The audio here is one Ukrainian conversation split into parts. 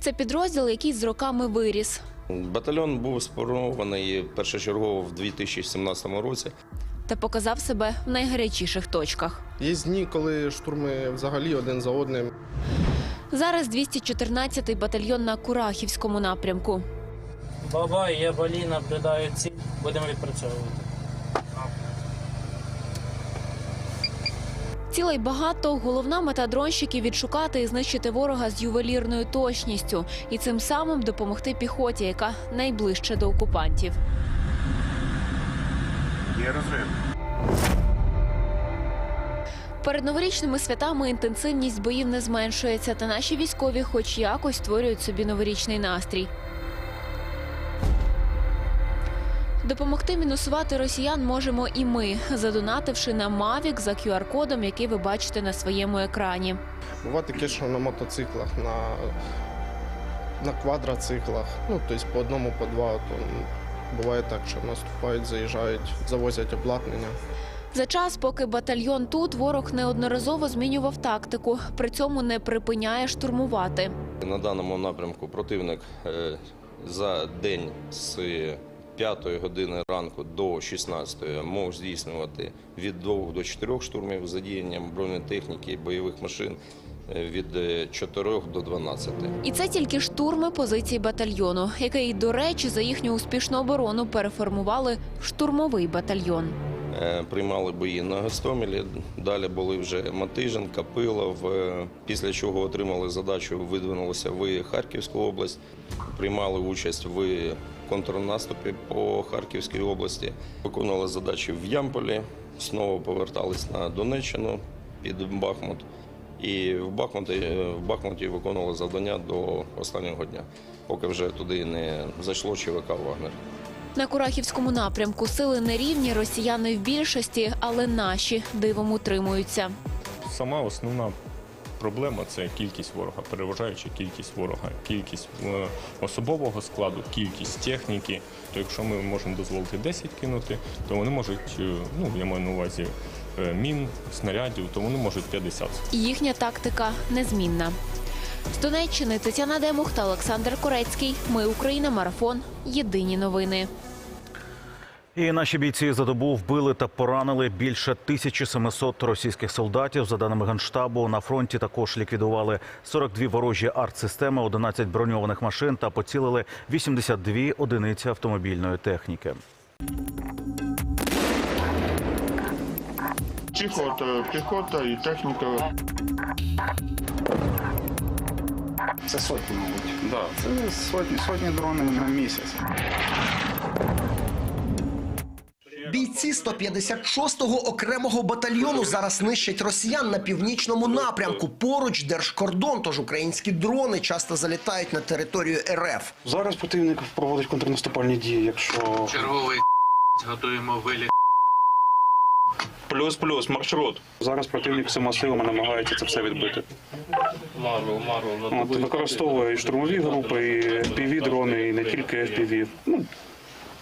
Це підрозділ, який з роками виріс. Батальйон був сформований першочергово в 2017 році. та показав себе в найгарячіших точках. Є дні, коли штурми взагалі один за одним. Зараз 214-й батальйон на Курахівському напрямку. Баба, я балі наблюдаю ці. Будемо відпрацьовувати. Цілей багато. Головна мета дронщиків відшукати і знищити ворога з ювелірною точністю і цим самим допомогти піхоті, яка найближче до окупантів. Є розрив. Перед новорічними святами інтенсивність боїв не зменшується, та наші військові, хоч якось, створюють собі новорічний настрій. Допомогти мінусувати росіян можемо і ми, задонативши на Mavic за QR-кодом, який ви бачите на своєму екрані. Буває таке, що на мотоциклах, на, на квадроциклах, ну тобто по одному, по два. То буває так, що наступають, заїжджають, завозять обладнання. За час, поки батальйон тут, ворог неодноразово змінював тактику, при цьому не припиняє штурмувати. На даному напрямку противник е, за день з 5 години ранку до 16 мог здійснювати від 2 до 4 штурмів з задіянням бронетехніки бойових машин е, від е, 4 до 12. І це тільки штурми позицій батальйону, який, до речі, за їхню успішну оборону переформували в штурмовий батальйон. Е, Приймали бої на Гостомелі. Далі були вже Матижин, Капилов. е, Після чого отримали задачу, видвинулися в Харківську область. Приймали участь в контрнаступі по Харківській області. Виконували задачі в Ямполі. Знову повертались на Донеччину під Бахмут. І в Бахмуті, е, в Бахмуті виконували завдання до останнього дня, поки вже туди не зайшло ЧВК Вагнер. На Курахівському напрямку сили нерівні, росіяни в більшості, але наші дивом утримуються. Сама основна проблема це кількість ворога, переважаюча кількість ворога, кількість е, особового складу, кількість техніки. То якщо ми можемо дозволити 10 кинути, то вони можуть, е, ну я маю на увазі е, мін, снарядів, то вони можуть 50. Їхня тактика незмінна. З Донеччини Тетяна Демух та Олександр Корецький. Ми Україна. Марафон. Єдині новини. І наші бійці за добу вбили та поранили більше 1700 російських солдатів. За даними генштабу, на фронті також ліквідували 42 ворожі артсистеми, 11 броньованих машин та поцілили 82 одиниці автомобільної техніки. Піхота, піхота і техніка. Це сотні, мабуть. Да, це сотні, сотні дронів на місяць. Бійці 156-го окремого батальйону зараз нищать росіян на північному напрямку. Поруч держкордон, тож українські дрони часто залітають на територію РФ. Зараз противник проводить контрнаступальні дії, якщо Черговий готуємо виліт. плюс-плюс маршрут. Зараз противник всіма силами намагається це все відбити. Марвел, Марвел. Використовує і штурмові групи, і FPV дрони, і не тільки FPV. Ну,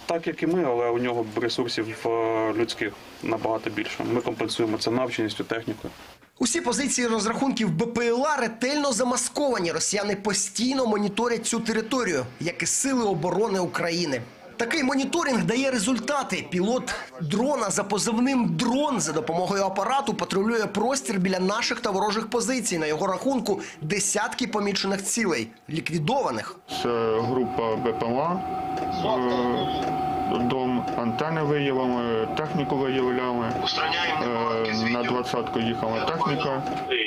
так як і ми, але у нього ресурсів е, людських набагато більше. Ми компенсуємо це навченістю, технікою. Усі позиції розрахунків БПЛА ретельно замасковані. Росіяни постійно моніторять цю територію, як і сили оборони України. Такий моніторинг дає результати. Пілот дрона за позивним дрон за допомогою апарату патрулює простір біля наших та ворожих позицій. На його рахунку десятки помічених цілей, ліквідованих. Це група БПЛА. Е, Дом антени виявили, техніку виявляли. Е, На двадцятку їхала техніка.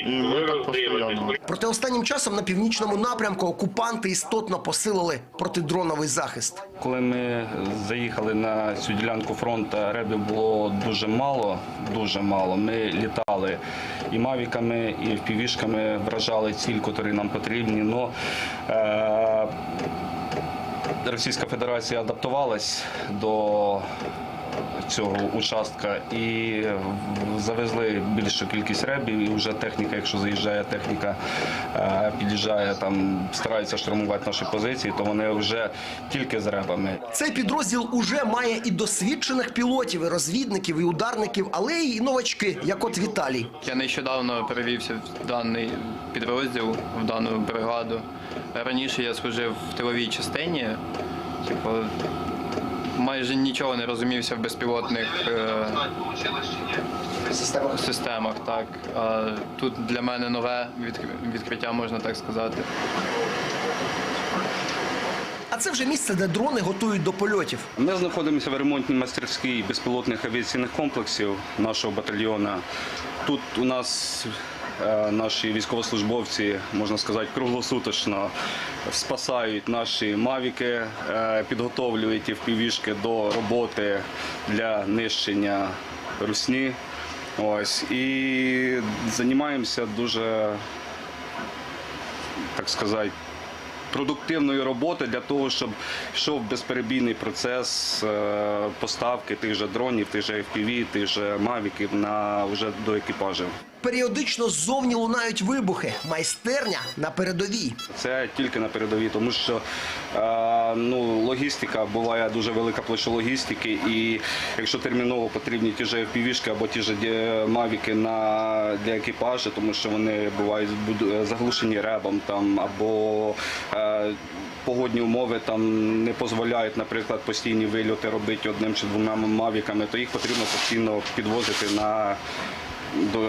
І ми так постійно. Проте останнім часом на північному напрямку окупанти істотно посилили протидроновий захист. Коли ми заїхали на цю ділянку фронту, ребів було дуже мало, дуже мало. Ми літали і мавіками, і впівішками вражали ціль, які нам потрібні. Но, е, Російська Федерація адаптувалась до цього участка і завезли більшу кількість ребів. І вже техніка, якщо заїжджає техніка, е, під'їжджає там, старається штурмувати наші позиції, то вони вже тільки з ребами. Цей підрозділ уже має і досвідчених пілотів, і розвідників, і ударників, але й новачки, як от Віталій. Я нещодавно перевівся в даний підрозділ, в дану бригаду. Раніше я служив в тиловій частині. Типу, майже нічого не розумівся в безпілотних е, системах. Так. А тут для мене нове відкриття, можна так сказати. А це вже місце, де дрони готують до польотів. Ми знаходимося в ремонтній майстерській безпілотних авіаційних комплексів нашого батальйону. Тут у нас е, наші військовослужбовці, можна сказати, круглосуточно спасають наші мавіки, е, підготовлюють впівішки до роботи для нищення русні. Ось і займаємося дуже, так сказати, продуктивної роботи для того, щоб йшов безперебійний процес е, поставки тих же дронів, тих же FPV, тих же мавіків на вже до екіпажів. Періодично ззовні лунають вибухи. Майстерня на передовій. Це тільки на передовій, тому що е, ну, логістика буває дуже велика площа логістики, і якщо терміново потрібні ті ж FPV-шки або ті ж е, мавіки на для екіпажу, тому що вони бувають заглушені ребом там або е, Погодні умови там не дозволяють, наприклад, постійні вильоти робити одним чи двома мавіками, то їх потрібно постійно підвозити на до,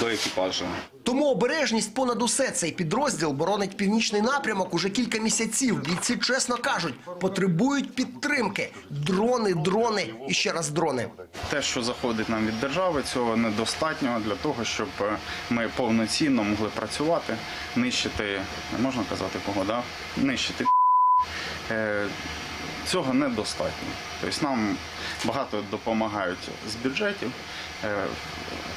до екіпажу. Тому обережність понад усе цей підрозділ боронить північний напрямок уже кілька місяців. Бійці чесно кажуть, потребують підтримки. Дрони, дрони і ще раз дрони. Те, що заходить нам від держави, цього недостатньо для того, щоб е, ми повноцінно могли працювати, нищити, можна казати кого, да? нищити. Цього недостатньо. Тобто нам багато допомагають з бюджетів, е,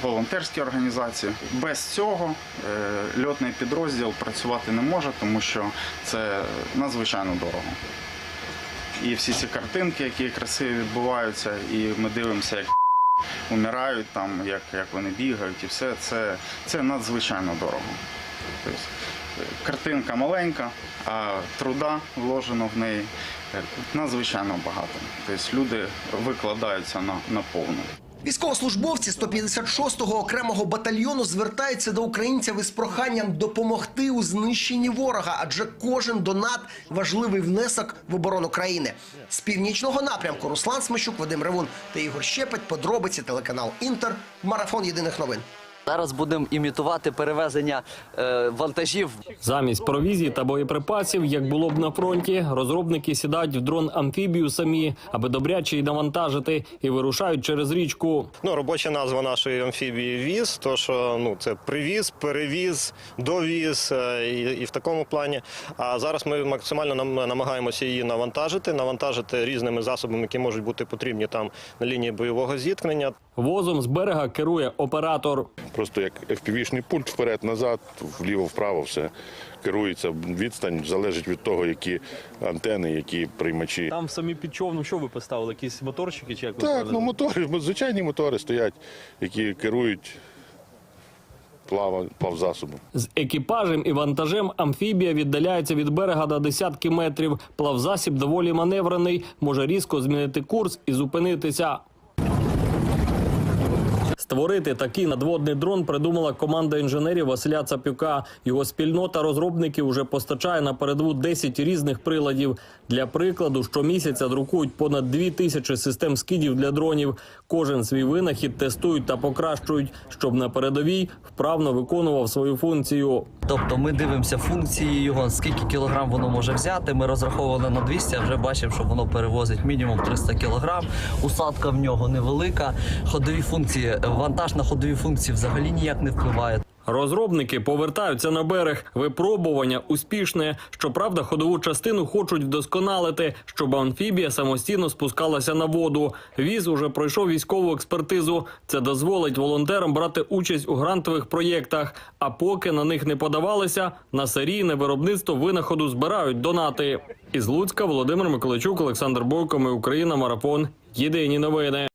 волонтерські організації. Без цього е, льотний підрозділ працювати не може, тому що це надзвичайно дорого. І всі ці картинки, які красиві відбуваються, і ми дивимося, як умирають там, як, як вони бігають, і все це, це надзвичайно дорого. Тобто, картинка маленька, а труда вложено в неї надзвичайно багато. Тобто люди викладаються на, на повну. Військовослужбовці 156-го окремого батальйону звертаються до українців із проханням допомогти у знищенні ворога, адже кожен донат важливий внесок в оборону країни. З північного напрямку Руслан Смещук, Вадим Ревун та Ігор Щепет. Подробиці телеканал Інтер. Марафон єдиних новин. Зараз будемо імітувати перевезення е, вантажів. Замість провізії та боєприпасів, як було б на фронті, розробники сідають в дрон амфібію самі, аби добряче й навантажити, і вирушають через річку. Ну, робоча назва нашої амфібії віз, то що ну це привіз, перевіз, довіз е, і, і в такому плані. А зараз ми максимально нам намагаємося її навантажити, навантажити різними засобами, які можуть бути потрібні там на лінії бойового зіткнення. Возом з берега керує оператор. Просто як FPV-шний пульт вперед-назад, вліво-вправо все керується. Відстань залежить від того, які антени, які приймачі. Там самі під човном що ви поставили? Якісь моторчики чи як ви Так, ну мотори, звичайні мотори стоять, які керують плава, плавзасобом. З екіпажем і вантажем амфібія віддаляється від берега на десятки метрів. Плавзасіб доволі маневрений, може різко змінити курс і зупинитися. Створити такий надводний дрон придумала команда інженерів Василя Цапюка. Його спільнота розробників уже постачає на передову 10 різних приладів. Для прикладу, щомісяця друкують понад 2 тисячі систем скидів для дронів. Кожен свій винахід тестують та покращують, щоб на передовій вправно виконував свою функцію. Тобто ми дивимося функції його, скільки кілограм воно може взяти. Ми розраховували на 200, а вже бачимо, що воно перевозить мінімум 300 кілограм. Усадка в нього невелика. Ходові функції, вантаж на ходові функції взагалі ніяк не впливає. Розробники повертаються на берег. Випробування успішне. Щоправда, ходову частину хочуть вдосконалити, щоб амфібія самостійно спускалася на воду. Віз уже пройшов військову експертизу. Це дозволить волонтерам брати участь у грантових проєктах. А поки на них не подавалися, на серійне виробництво винаходу збирають донати. Із Луцька Володимир Миколайчук, Олександр Бойко, ми Україна, марафон. Єдині новини.